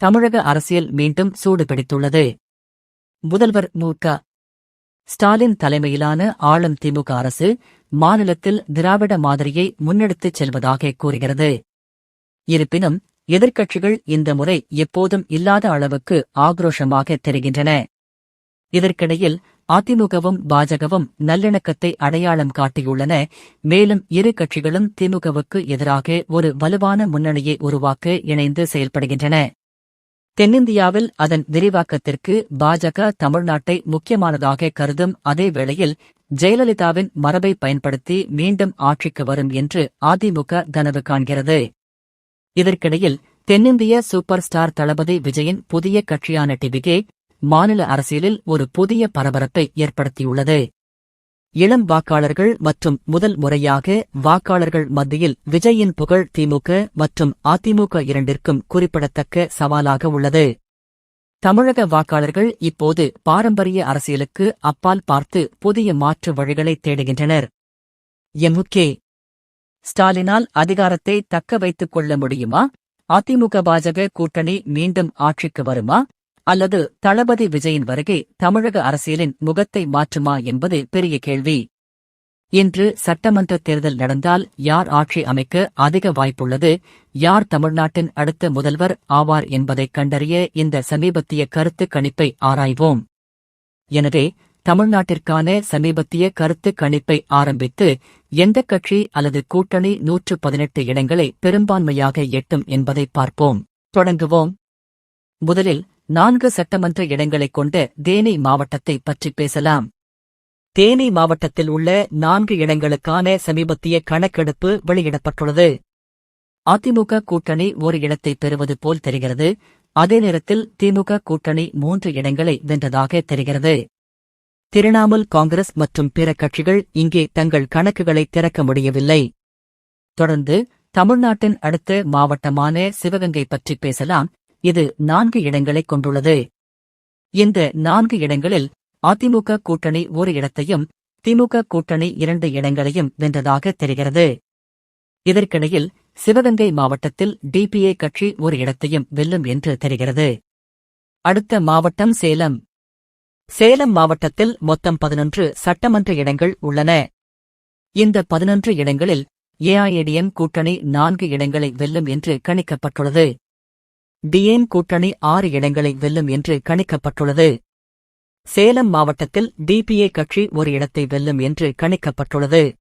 தமிழக அரசியல் மீண்டும் சூடு பிடித்துள்ளது முதல்வர் மு. க. ஸ்டாலின் தலைமையிலான ஆளும் திமுக அரசு மாநிலத்தில் திராவிட மாதிரியை முன்னெடுத்துச் செல்வதாக கூறுகிறது. இருப்பினும் எதிர்க்கட்சிகள் இந்த முறை எப்போதும் இல்லாத அளவுக்கு ஆக்ரோஷமாக தெரிகின்றன. இதற்கிடையில் அதிமுகவும் பாஜகவும் நல்லிணக்கத்தை அடையாளம் காட்டியுள்ளன. மேலும் இரு கட்சிகளும் திமுகவுக்கு எதிராக ஒரு வலுவான முன்னணியை உருவாக்க இணைந்து செயல்படுகின்றன. தென்னிந்தியாவில் அதன் விரிவாக்கத்திற்கு பாஜக தமிழ்நாட்டை முக்கியமானதாக கருதும் அதே வேளையில் ஜெயலலிதாவின் மரபை பயன்படுத்தி மீண்டும் ஆட்சிக்கு வரும் என்று அதிமுக கனவு காண்கிறது. இதற்கிடையில் தென்னிந்திய சூப்பர் ஸ்டார் தளபதி விஜயின் புதிய கட்சியான டிபிகே மாநில அரசியலில் ஒரு புதிய பரபரப்பை ஏற்படுத்தியுள்ளது. இளம் வாக்காளர்கள் மற்றும் முதல் முறையாக வாக்காளர்கள் மத்தியில் விஜயின் புகழ் திமுக மற்றும் அதிமுக இரண்டிற்கும் குறிப்பிடத்தக்க சவாலாக உள்ளது. தமிழக வாக்காளர்கள் இப்போது பாரம்பரிய அரசியலுக்கு அப்பால் பார்த்து புதிய மாற்று வழிகளை தேடுகின்றனர். எம்முகே ஸ்டாலினால் அதிகாரத்தை தக்க வைத்துக் கொள்ள முடியுமா? அதிமுக பாஜக கூட்டணி மீண்டும் ஆட்சிக்கு வருமா? அல்லது தளபதி விஜயின் வருகை தமிழக அரசியலின் முகத்தை மாற்றுமா என்பது பெரிய கேள்வி. இன்று சட்டமன்ற தேர்தல் நடந்தால் யார் ஆட்சி அமைக்க அதிக வாய்ப்புள்ளது? யார் தமிழ்நாட்டின் அடுத்த முதல்வர் ஆவார் என்பதைக் கண்டறிய இந்த சமீபத்திய கருத்து கணிப்பை ஆராய்வோம். எனவே தமிழ்நாட்டிற்கான சமீபத்திய கருத்து கணிப்பை ஆரம்பித்து எந்த கட்சி அல்லது கூட்டணி நூற்று பதினெட்டு இடங்களை பெரும்பான்மையாக எட்டும் என்பதை பார்ப்போம். தொடங்குவோம். முதலில் நான்கு சட்டமன்ற இடங்களைக் கொண்ட தேனி மாவட்டத்தை பற்றி பேசலாம். தேனி மாவட்டத்தில் உள்ள நான்கு இடங்களுக்கான சமீபத்திய கணக்கெடுப்பு வெளியிடப்பட்டுள்ளது. அதிமுக கூட்டணி ஒரு இடத்தை பெறுவது போல் தெரிகிறது. அதே நேரத்தில் திமுக கூட்டணி மூன்று இடங்களை வென்றதாக தெரிகிறது. திரிணாமுல் காங்கிரஸ் மற்றும் பிற கட்சிகள் இங்கே தங்கள் கணக்குகளை திறக்க முடியவில்லை. தொடர்ந்து தமிழ்நாட்டின் அடுத்த மாவட்டமான சிவகங்கை பற்றி பேசலாம். இது நான்கு இடங்களைக் கொண்டுள்ளது. இந்த நான்கு இடங்களில் அதிமுக கூட்டணி ஒரு இடத்தையும் திமுக கூட்டணி இரண்டு இடங்களையும் வென்றதாக தெரிகிறது. இதற்கிடையில் சிவகங்கை மாவட்டத்தில் டிபிஏ கட்சி ஒரு இடத்தையும் வெல்லும் என்று தெரிகிறது. அடுத்த மாவட்டம் சேலம். சேலம் மாவட்டத்தில் மொத்தம் பதினொன்று சட்டமன்ற இடங்கள் உள்ளன. இந்த பதினொன்று இடங்களில் ஏஐஏடிஎம் கூட்டணி நான்கு இடங்களை வெல்லும் என்று கணிக்கப்பட்டுள்ளது. டிஎன் கூட்டணி ஆறு இடங்களை வெல்லும் என்று கணிக்கப்பட்டுள்ளது. சேலம் மாவட்டத்தில் டிபிஏ கட்சி ஒரு இடத்தை வெல்லும் என்று கணிக்கப்பட்டுள்ளது.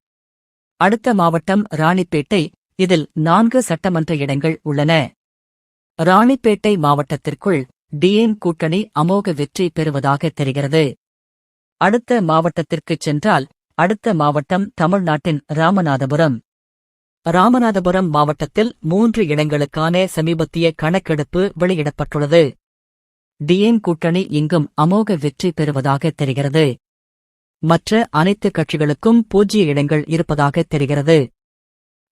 அடுத்த மாவட்டம் ராணிப்பேட்டை இதில் நான்கு சட்டமன்ற இடங்கள் உள்ளன. ராணிப்பேட்டை மாவட்டத்திற்குள் டிஎன் கூட்டணி அமோக வெற்றி பெறுவதாக தெரிகிறது. அடுத்த மாவட்டத்திற்குச் சென்றால் அடுத்த மாவட்டம் தமிழ்நாட்டின் ராமநாதபுரம். ராமநாதபுரம் மாவட்டத்தில் மூன்று இடங்களுக்கான சமீபத்திய கணக்கெடுப்பு வெளியிடப்பட்டுள்ளது. டிஎம் கூட்டணி இங்கும் அமோக வெற்றி பெறுவதாக தெரிகிறது. மற்ற அனைத்து கட்சிகளுக்கும் பூஜ்ய இடங்கள் இருப்பதாக தெரிகிறது.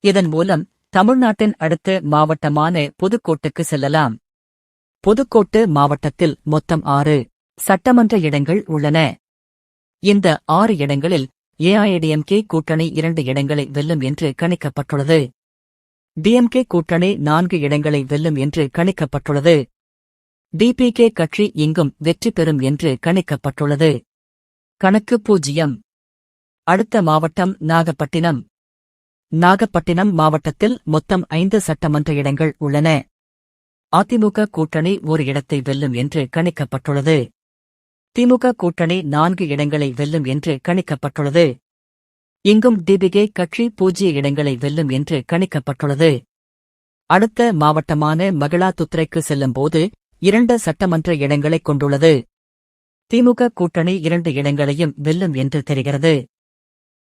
இதன் மூலம் தமிழ்நாட்டின் அடுத்த மாவட்டமான புதுக்கோட்டுக்கு செல்லலாம். புதுக்கோட்டு மாவட்டத்தில் மொத்தம் ஆறு சட்டமன்ற இடங்கள் உள்ளன. இந்த ஆறு இடங்களில் ஏஐடிஎம்கே கூட்டணி இரண்டு இடங்களை வெல்லும் என்று கணிக்கப்பட்டுள்ளது. டிஎம்கே கூட்டணி நான்கு இடங்களை வெல்லும் என்று கணிக்கப்பட்டுள்ளது. டிபிகே கட்சி இங்கும் வெற்றி பெறும் என்று கணிக்கப்பட்டுள்ளது. கணக்கு பூஜ்ஜியம். அடுத்த மாவட்டம் நாகப்பட்டினம். நாகப்பட்டினம் மாவட்டத்தில் மொத்தம் ஐந்து சட்டமன்ற இடங்கள் உள்ளன. அதிமுக கூட்டணி ஒரு இடத்தை வெல்லும் என்று கணிக்கப்பட்டுள்ளது. திமுக கூட்டணி நான்கு இடங்களை வெல்லும் என்று கணிக்கப்பட்டுள்ளது. இங்கும் டிபிகே கட்சி பூஜ்ய இடங்களை வெல்லும் என்று கணிக்கப்பட்டுள்ளது. அடுத்த மாவட்டமான மகிழாதுத்துறைக்கு செல்லும்போது இரண்டு சட்டமன்ற இடங்களைக் கொண்டுள்ளது. திமுக கூட்டணி இரண்டு இடங்களையும் வெல்லும் என்று தெரிகிறது.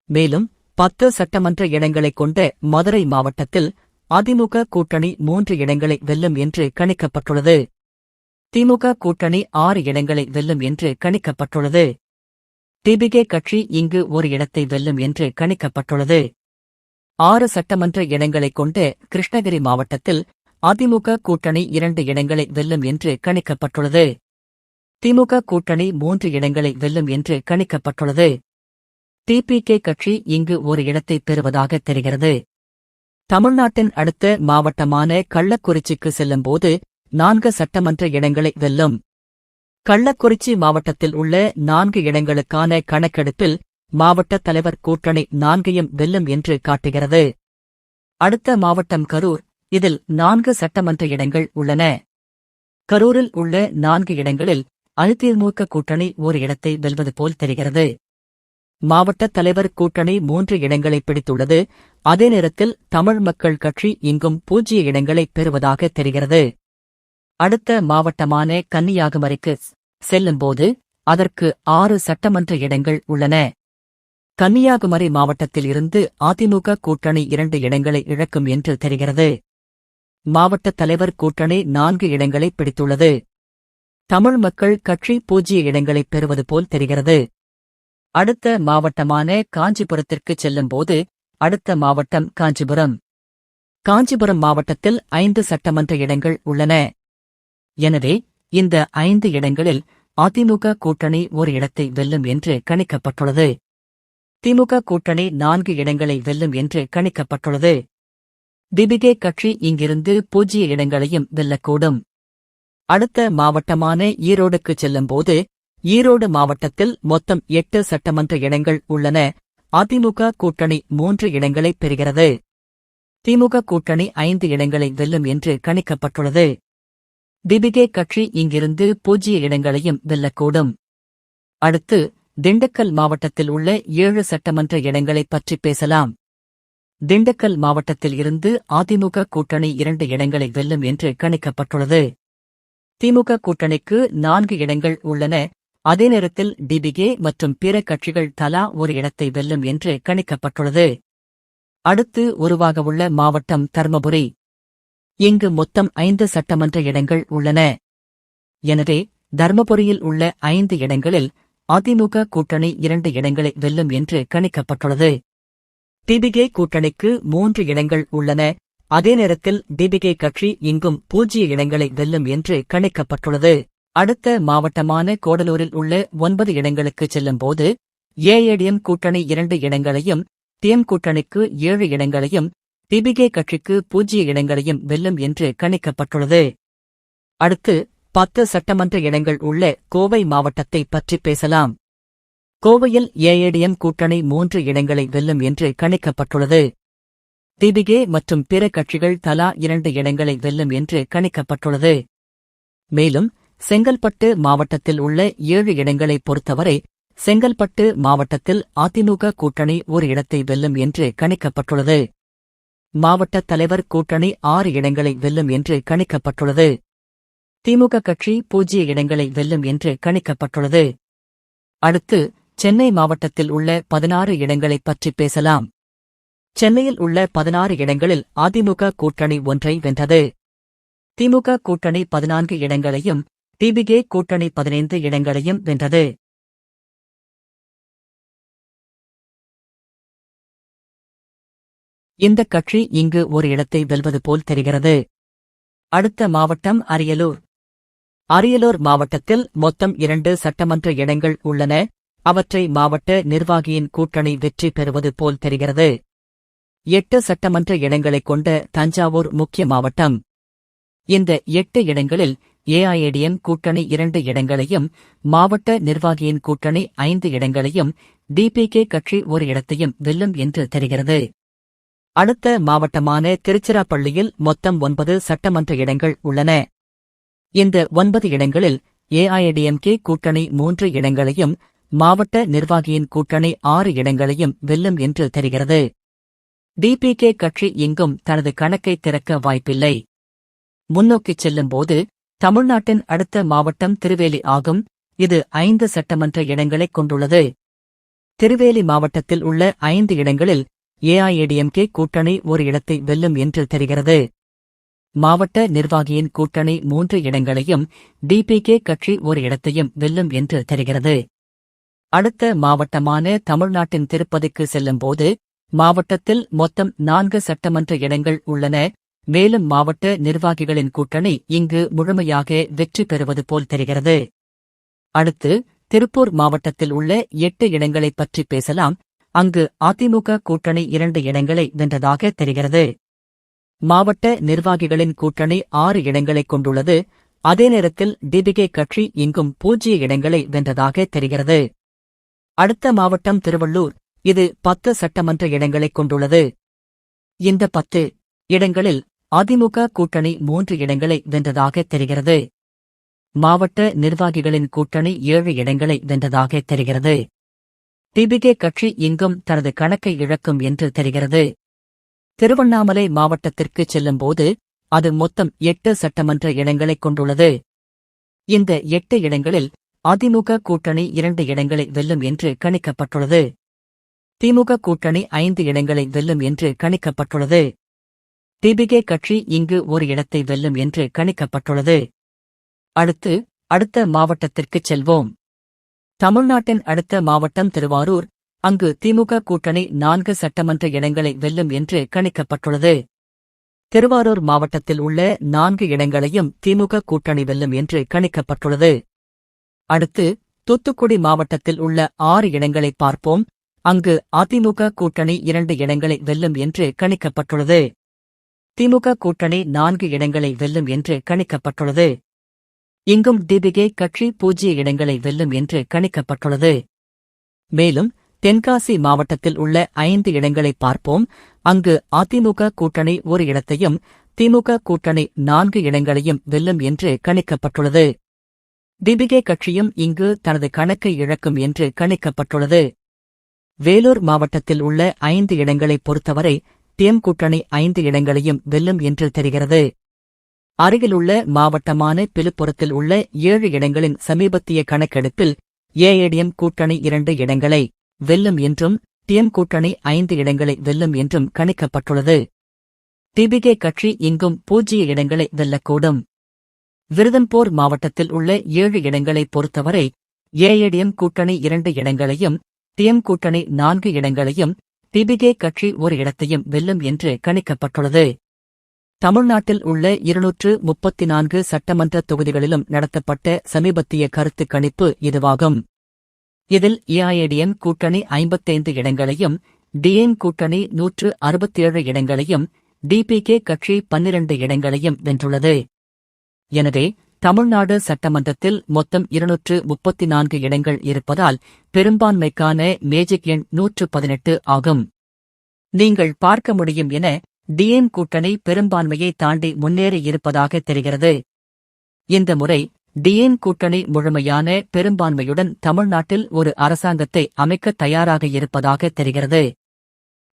மேலும் பத்து சட்டமன்ற இடங்களைக் கொண்ட மதுரை மாவட்டத்தில் அதிமுக கூட்டணி மூன்று இடங்களை வெல்லும் என்று கணிக்கப்பட்டுள்ளது. திமுக கூட்டணி ஆறு இடங்களை வெல்லும் என்று கணிக்கப்பட்டுள்ளது. டிபிகே கட்சி இங்கு ஒரு இடத்தை வெல்லும் என்று கணிக்கப்பட்டுள்ளது. ஆறு சட்டமன்ற இடங்களைக் கொண்ட கிருஷ்ணகிரி மாவட்டத்தில் அதிமுக கூட்டணி இரண்டு இடங்களை வெல்லும் என்று கணிக்கப்பட்டுள்ளது. திமுக கூட்டணி மூன்று இடங்களை வெல்லும் என்று கணிக்கப்பட்டுள்ளது. டிபிகே கட்சி இங்கு ஒரு இடத்தை பெறுவதாக தெரிகிறது. தமிழ்நாட்டின் அடுத்த மாவட்டமான கள்ளக்குறிச்சிக்கு செல்லும்போது நான்கு சட்டமன்ற இடங்களை வெல்லும். கள்ளக்குறிச்சி மாவட்டத்தில் உள்ள நான்கு இடங்களுக்கான கணக்கெடுப்பில் மாவட்ட தலைவர் கூட்டணி நான்கையும் வெல்லும் என்று காட்டுகிறது. அடுத்த மாவட்டம் கரூர். இதில் நான்கு சட்டமன்ற இடங்கள் உள்ளன. கரூரில் உள்ள நான்கு இடங்களில் அதிமுக கூட்டணி ஒரு இடத்தை வெல்வது போல் தெரிகிறது. மாவட்ட தலைவர் கூட்டணி மூன்று இடங்களை பிடித்துள்ளது. அதே நேரத்தில் தமிழ் மக்கள் கட்சி இங்கும் பூஜ்ய இடங்களை பெறுவதாக தெரிகிறது. அடுத்த மாவட்டமான கன்னியாகுமரிக்கு செல்லும்போது அதற்கு ஆறு சட்டமன்ற இடங்கள் உள்ளன. கன்னியாகுமரி மாவட்டத்தில் இருந்து அதிமுக கூட்டணி இரண்டு இடங்களை இழக்கும் என்று தெரிகிறது. மாவட்ட தலைவர் கூட்டணி நான்கு இடங்களை பிடித்துள்ளது. தமிழ் மக்கள் கட்சி பூஜ்ய இடங்களை பெறுவது போல் தெரிகிறது. அடுத்த மாவட்டமான காஞ்சிபுரத்திற்கு செல்லும்போது அடுத்த மாவட்டம் காஞ்சிபுரம். காஞ்சிபுரம் மாவட்டத்தில் ஐந்து சட்டமன்ற இடங்கள் உள்ளன. எனவே இந்த ஐந்து இடங்களில் அதிமுக கூட்டணி ஒரு இடத்தை வெல்லும் என்று கணிக்கப்பட்டுள்ளது. திமுக கூட்டணி நான்கு இடங்களை வெல்லும் என்று கணிக்கப்பட்டுள்ளது. திபிகே கட்சி இங்கிருந்து பூஜ்ய இடங்களையும் வெல்லக்கூடும். அடுத்த மாவட்டமான ஈரோடுக்கு செல்லும்போது ஈரோடு மாவட்டத்தில் மொத்தம் எட்டு சட்டமன்ற இடங்கள் உள்ளன. அதிமுக கூட்டணி மூன்று இடங்களை பெறுகிறது. திமுக கூட்டணி ஐந்து இடங்களை வெல்லும் என்று கணிக்கப்பட்டுள்ளது. திபிகே கட்சி இங்கிருந்து பூஜ்ய இடங்களையும் வெல்லக்கூடும். அடுத்து திண்டுக்கல் மாவட்டத்தில் உள்ள ஏழு சட்டமன்ற இடங்களைப் பற்றி பேசலாம். திண்டுக்கல் மாவட்டத்தில் இருந்து அதிமுக கூட்டணி இரண்டு இடங்களை வெல்லும் என்று கணிக்கப்பட்டுள்ளது. திமுக கூட்டணிக்கு நான்கு இடங்கள் உள்ளன. அதே நேரத்தில் டிபிகே மற்றும் பிற கட்சிகள் தலா ஒரு இடத்தை வெல்லும் என்று கணிக்கப்பட்டுள்ளது. அடுத்து உருவாகவுள்ள மாவட்டம் தர்மபுரி. இங்கு மொத்தம் ஐந்து சட்டமன்ற இடங்கள் உள்ளன. எனவே தர்மபுரியில் உள்ள ஐந்து இடங்களில் அதிமுக கூட்டணி இரண்டு இடங்களை வெல்லும் என்று கணிக்கப்பட்டுள்ளது. டிபிகே கூட்டணிக்கு மூன்று இடங்கள் உள்ளன. அதே நேரத்தில் டிபிகே கட்சி இங்கும் பூஜ்ய இடங்களை வெல்லும் என்று கணிக்கப்பட்டுள்ளது. அடுத்த மாவட்டமான கோடலூரில் உள்ள ஒன்பது இடங்களுக்கு செல்லும்போது ஏஏடிஎம் கூட்டணி இரண்டு இடங்களையும் டிஎம் கூட்டணிக்கு ஏழு இடங்களையும் டிபிகே கட்சிக்கு பூஜ்ய இடங்களையும் வெல்லும் என்று கணிக்கப்பட்டுள்ளது. அடுத்து பத்து சட்டமன்ற இடங்கள் உள்ள கோவை மாவட்டத்தை பற்றி பேசலாம். கோவையில் ஏஏடிஎம் கூட்டணி மூன்று இடங்களை வெல்லும் என்று கணிக்கப்பட்டுள்ளது. டிபிகே மற்றும் பிற கட்சிகள் தலா இரண்டு இடங்களை வெல்லும் என்று கணிக்கப்பட்டுள்ளது. மேலும் செங்கல்பட்டு மாவட்டத்தில் உள்ள ஏழு இடங்களை பொறுத்தவரை செங்கல்பட்டு மாவட்டத்தில் அதிமுக கூட்டணி ஒரு இடத்தை வெல்லும் என்று கணிக்கப்பட்டுள்ளது. மாவட்ட தலைவர் கூட்டணி ஆறு இடங்களை வெல்லும் என்று கணிக்கப்பட்டுள்ளது. திமுக கட்சி பூஜ்ய இடங்களை வெல்லும் என்று கணிக்கப்பட்டுள்ளது. அடுத்து சென்னை மாவட்டத்தில் உள்ள பதினாறு இடங்களைப் பற்றி பேசலாம். சென்னையில் உள்ள பதினாறு இடங்களில் அதிமுக கூட்டணி ஒன்றை வென்றது. திமுக கூட்டணி பதினான்கு இடங்களையும் டிபிகே கூட்டணி பதினைந்து இடங்களையும் வென்றது. இந்த கட்சி இங்கு ஒரு இடத்தை வெல்வது போல் தெரிகிறது. அடுத்த மாவட்டம் அரியலூர். அரியலூர் மாவட்டத்தில் மொத்தம் இரண்டு சட்டமன்ற இடங்கள் உள்ளன. அவற்றை மாவட்ட நிர்வாகியின் கூட்டணி வெற்றி பெறுவது போல் தெரிகிறது. எட்டு சட்டமன்ற இடங்களைக் கொண்ட தஞ்சாவூர் முக்கிய மாவட்டம். இந்த எட்டு இடங்களில் ஏஐஏடிஎம் கூட்டணி இரண்டு இடங்களையும் மாவட்ட நிர்வாகியின் கூட்டணி ஐந்து இடங்களையும் டிபிகே கட்சி ஒரு இடத்தையும் வெல்லும் என்று தெரிகிறது. அடுத்த மாவட்டமான திருச்சிராப்பள்ளியில் மொத்தம் ஒன்பது சட்டமன்ற இடங்கள் உள்ளன. இந்த ஒன்பது இடங்களில் ஏஐடிஎம்கே கூட்டணி மூன்று இடங்களையும் மாவட்ட நிர்வாகியின் கூட்டணி ஆறு இடங்களையும் வெல்லும் என்று தெரிகிறது. டிபிகே கட்சி இங்கும் தனது கணக்கை திறக்க வாய்ப்பில்லை. முன்னோக்கிச் செல்லும்போது தமிழ்நாட்டின் அடுத்த மாவட்டம் திருவேலி ஆகும். இது ஐந்து சட்டமன்ற இடங்களைக் கொண்டுள்ளது. திருவேலி மாவட்டத்தில் உள்ள ஐந்து இடங்களில் ஏஐஏடிஎம்கே கூட்டணி ஒரு இடத்தை வெல்லும் என்று தெரிகிறது. மாவட்ட நிர்வாகியின் கூட்டணி மூன்று இடங்களையும் டிபிகே கட்சி ஒரு இடத்தையும் வெல்லும் என்று தெரிகிறது. அடுத்த மாவட்டமான தமிழ்நாட்டின் திருப்பதிக்கு செல்லும்போது மாவட்டத்தில் மொத்தம் நான்கு சட்டமன்ற இடங்கள் உள்ளன. மேலும் மாவட்ட நிர்வாகிகளின் கூட்டணி இங்கு முழுமையாக வெற்றி பெறுவது போல் தெரிகிறது. அடுத்து திருப்பூர் மாவட்டத்தில் உள்ள எட்டு இடங்களைப் பற்றி பேசலாம். அங்கு அதிமுக கூட்டணி இரண்டு இடங்களை வென்றதாக தெரிகிறது. மாவட்ட நிர்வாகிகளின் கூட்டணி ஆறு இடங்களைக் கொண்டுள்ளது. அதே நேரத்தில் டிபிகே கட்சி இங்கும் பூஜ்ய இடங்களை வென்றதாக தெரிகிறது. அடுத்த மாவட்டம் திருவள்ளூர். இது பத்து சட்டமன்ற இடங்களைக் கொண்டுள்ளது. இந்த பத்து இடங்களில் அதிமுக கூட்டணி மூன்று இடங்களை வென்றதாக தெரிகிறது. மாவட்ட நிர்வாகிகளின் கூட்டணி ஏழு இடங்களை வென்றதாக தெரிகிறது. டிபிகே கட்சி இங்கும் தனது கணக்கை இழக்கும் என்று தெரிகிறது. திருவண்ணாமலை மாவட்டத்திற்கு செல்லும்போது அது மொத்தம் எட்டு சட்டமன்ற இடங்களைக் கொண்டுள்ளது. இந்த எட்டு இடங்களில் அதிமுக கூட்டணி இரண்டு இடங்களை வெல்லும் என்று கணிக்கப்பட்டுள்ளது. திமுக கூட்டணி ஐந்து இடங்களை வெல்லும் என்று கணிக்கப்பட்டுள்ளது. டிபிகே கட்சி இங்கு ஒரு இடத்தை வெல்லும் என்று கணிக்கப்பட்டுள்ளது. அடுத்து அடுத்த மாவட்டத்திற்குச் செல்வோம். தமிழ்நாட்டின் அடுத்த மாவட்டம் திருவாரூர். அங்கு திமுக கூட்டணி நான்கு சட்டமன்ற இடங்களை வெல்லும் என்று கணிக்கப்பட்டுள்ளது. திருவாரூர் மாவட்டத்தில் உள்ள நான்கு இடங்களையும் திமுக கூட்டணி வெல்லும் என்று கணிக்கப்பட்டுள்ளது. அடுத்து தூத்துக்குடி மாவட்டத்தில் உள்ள ஆறு இடங்களை பார்ப்போம். அங்கு அதிமுக கூட்டணி இரண்டு இடங்களை வெல்லும் என்று கணிக்கப்பட்டுள்ளது. திமுக கூட்டணி நான்கு இடங்களை வெல்லும் என்று கணிக்கப்பட்டுள்ளது. இங்கும் டிபிகே கட்சி பூஜ்ய இடங்களை வெல்லும் என்று கணிக்கப்பட்டுள்ளது. மேலும் தென்காசி மாவட்டத்தில் உள்ள ஐந்து இடங்களை பார்ப்போம். அங்கு அதிமுக கூட்டணி ஒரு இடத்தையும் திமுக கூட்டணி நான்கு இடங்களையும் வெல்லும் என்று கணிக்கப்பட்டுள்ளது. டிபிகே கட்சியும் இங்கு தனது கணக்கை இழக்கும் என்று கணிக்கப்பட்டுள்ளது. வேலூர் மாவட்டத்தில் உள்ள ஐந்து இடங்களைப் பொறுத்தவரை தேம் கூட்டணி ஐந்து இடங்களையும் வெல்லும் என்று தெரிகிறது. அருகிலுள்ள மாவட்டமான பிலுப்புரத்தில் உள்ள ஏழு இடங்களின் சமீபத்திய கணக்கெடுப்பில் ஏஏடிஎம் கூட்டணி இரண்டு இடங்களை வெல்லும் என்றும் டிஎம் கூட்டணி ஐந்து இடங்களை வெல்லும் என்றும் கணிக்கப்பட்டுள்ளது. டிபிகே கட்சி இங்கும் பூஜ்ய இடங்களை வெல்லக்கூடும். விருதம்போர் மாவட்டத்தில் உள்ள ஏழு இடங்களைப் பொறுத்தவரை ஏஏடிஎம் கூட்டணி இரண்டு இடங்களையும் டிஎம் கூட்டணி நான்கு இடங்களையும் டிபிகே கட்சி ஒரு இடத்தையும் வெல்லும் என்று கணிக்கப்பட்டுள்ளது. தமிழ்நாட்டில் உள்ள இருநூற்று முப்பத்தி நான்கு சட்டமன்ற தொகுதிகளிலும் நடத்தப்பட்ட சமீபத்திய கருத்து கணிப்பு இதுவாகும். இதில் ஏஐடிஎம் கூட்டணி ஐம்பத்தைந்து இடங்களையும் டிஎம் கூட்டணி நூற்று அறுபத்தேழு இடங்களையும் டிபிகே கட்சி பன்னிரண்டு இடங்களையும் வென்றுள்ளது. எனவே தமிழ்நாடு சட்டமன்றத்தில் மொத்தம் இருநூற்று முப்பத்தி நான்கு இடங்கள் இருப்பதால் பெரும்பான்மைக்கான மேஜிக் எண் நூற்று பதினெட்டு ஆகும். நீங்கள் பார்க்க முடியும் என டிஎம் கூட்டணி பெரும்பான்மையை தாண்டி முன்னேறி இருப்பதாக தெரிகிறது. இந்த முறை டிஎம் கூட்டணி முழுமையான பெரும்பான்மையுடன் தமிழ்நாட்டில் ஒரு அரசாங்கத்தை அமைக்க தயாராக இருப்பதாக தெரிகிறது.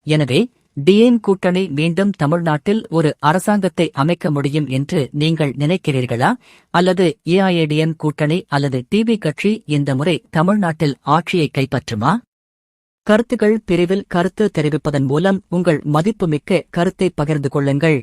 எனவே டிஎம் கூட்டணி மீண்டும் தமிழ்நாட்டில் ஒரு அரசாங்கத்தை அமைக்க முடியும் என்று நீங்கள் நினைக்கிறீர்களா? அல்லது ஏஐஏடிஎம் கூட்டணி அல்லது டிவி கட்சி இந்த முறை தமிழ்நாட்டில் ஆட்சியை கைப்பற்றுமா? கருத்துகள் பிரிவில் கருத்து தெரிவிப்பதன் மூலம் உங்கள் மதிப்புமிக்க கருத்தை பகிர்ந்து கொள்ளுங்கள்.